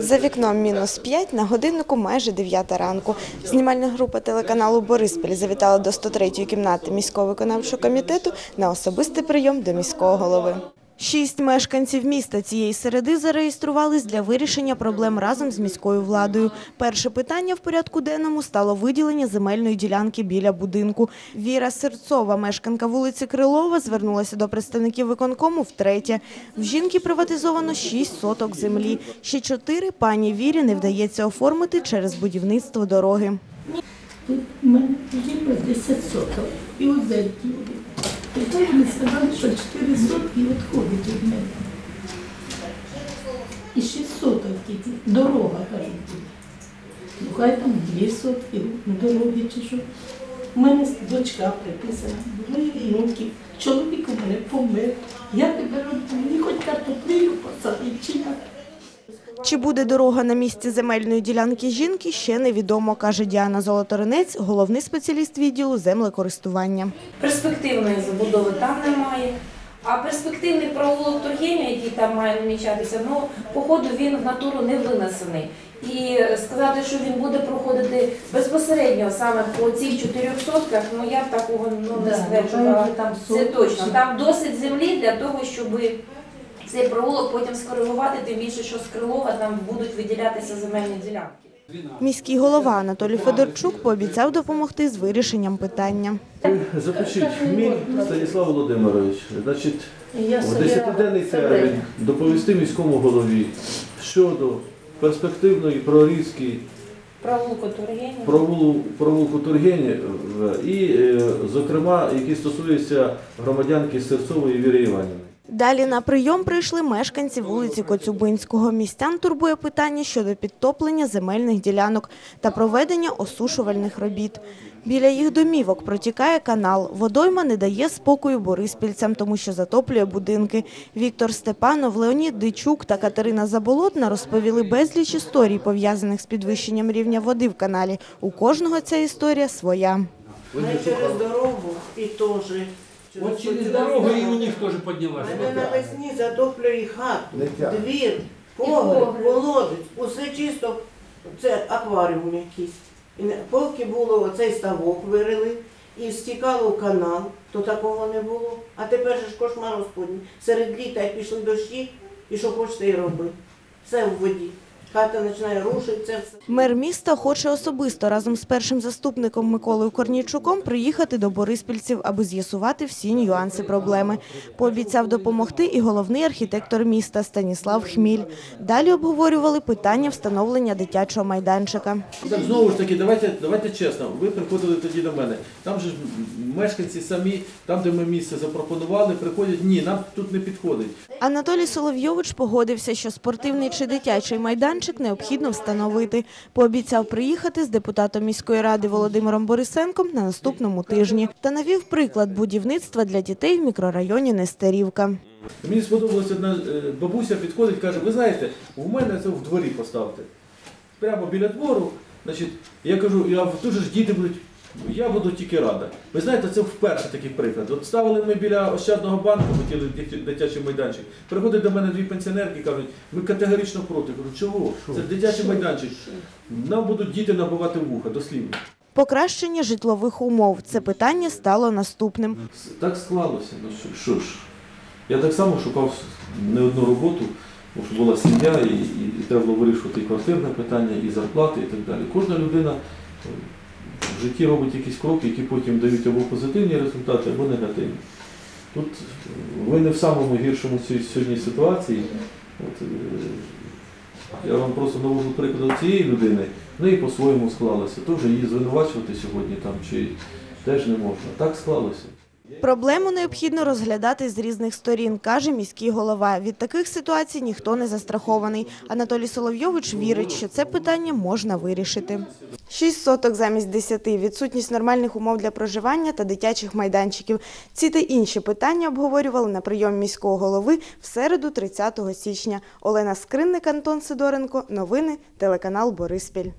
За вікном мінус 5, на годиннику майже 9 ранку. Знімальна група телеканалу «Бориспіль» завітала до 103-ї кімнати міського виконавчого комітету на особистий прийом до міського голови. Шість мешканців міста цієї середи зареєструвались для вирішення проблем разом з міською владою. Перше питання в порядку денному стало виділення земельної ділянки біля будинку. Віра Серцова, мешканка вулиці Крилова, звернулася до представників виконкому втретє. В жінки приватизовано 6 соток землі. Ще чотири пані Вірі не вдається оформити через будівництво дороги. Тут є 10 соток. І от так вони сказали, що 4 сотки відходить від мене. І 6 соток тільки. Дорога, кажуть. Ну хай там 2 сотки на дорогі чи що. У мене дочка приписана, були внуки, Чоловік у мене помер. Я тепер от мені хоч картоплею посадити чи як. Чи буде дорога на місці земельної ділянки жінки, ще невідомо, каже Діана Золоторинець, головний спеціаліст відділу землекористування. Перспективної забудови там немає. А перспективний провулок Тургеню, який там має намічатися, ну, походу він в натуру не винесений. І сказати, що він буде проходити безпосередньо саме по цих чотирьох сотках, ну я б такого ну, не Да, стверджувала. кажуть, там Це точно. Там досить землі для того, щоб цей провулок потім скоригувати, тим більше, що з Крилова там будуть виділятися земельні ділянки. Міський голова Анатолій Федорчук пообіцяв допомогти з вирішенням питання. Запишіть Хміль Станіслав Володимирович. Значить, Я в 10-денний це термін доповісти міському голові щодо перспективної прорізки Провулку. Тургені і, е, зокрема, які стосуються громадянки Серцової Віри Іванівни. Далі на прийом прийшли мешканці вулиці Коцюбинського. Містян турбує питання щодо підтоплення земельних ділянок та проведення осушувальних робіт. Біля їх домівок протікає канал. Водойма не дає спокою бориспільцям, тому що затоплює будинки. Віктор Степанов, Леонід Дичук та Катерина Заболотна розповіли безліч історій, пов'язаних з підвищенням рівня води в каналі. У кожного ця історія своя. Не через дорогу і теж. Вот через дорогу и у них тоже поднялась. Мене навесні затоплює хату, Летять. двір, погреб, колодець, усе чисто, це акваріум якийсь. І Поки було оцей ставок вирили і стікало в канал, то такого не було. А тепер же ж кошмар господній. Серед літа як пішли дощі, і що хочете і роби. Все в воді. Хата починає рушитися. Мер міста хоче особисто разом з першим заступником Миколою Корнійчуком приїхати до бориспільців, аби з'ясувати всі нюанси проблеми. Пообіцяв допомогти і головний архітектор міста Станіслав Хміль. Далі обговорювали питання встановлення дитячого майданчика. Так знову ж таки, давайте, давайте чесно. Ви приходили тоді до мене. Там же ж мешканці самі, там, де ми місце запропонували, приходять. Ні, нам тут не підходить. Анатолій Соловйович погодився, що спортивний чи дитячий майданчик необхідно встановити. Пообіцяв приїхати з депутатом міської ради Володимиром Борисенком на наступному тижні та навів приклад будівництва для дітей в мікрорайоні Нестерівка. Мені сподобалася одна е, бабуся підходить, каже, ви знаєте, у мене це в дворі поставте. Прямо біля двору. Значить, я кажу, я дуже ж діти будуть. Я буду тільки рада. Ви знаєте, це вперше такий приклад. От ставили ми біля Ощадного банку, хотіли дит- дитячий майданчик. Приходять до мене дві пенсіонерки, кажуть, ми категорично проти. Кажу, чого? Це дитячий майданчик. Нам будуть діти набивати вуха, дослівно. Покращення житлових умов – це питання стало наступним. Так склалося. Ну що, що ж, я так само шукав не одну роботу, бо була сім'я, і, і, і треба було вирішувати і квартирне питання, і зарплати, і так далі. Кожна людина в житті робить якісь кроки, які потім дають або позитивні результати, або негативні. Тут е, ви не в самому гіршому сьогодні ситуації. От, е, я вам просто навожу приклад цієї людини, ну і по-своєму склалося. То її звинувачувати сьогодні там чи теж не можна. Так склалося. Проблему необхідно розглядати з різних сторін, каже міський голова. Від таких ситуацій ніхто не застрахований. Анатолій Соловйович вірить, що це питання можна вирішити. Шість соток замість десяти, відсутність нормальних умов для проживання та дитячих майданчиків. Ці та інші питання обговорювали на прийом міського голови в середу 30 січня. Олена Скринник, Антон Сидоренко. Новини, телеканал Бориспіль.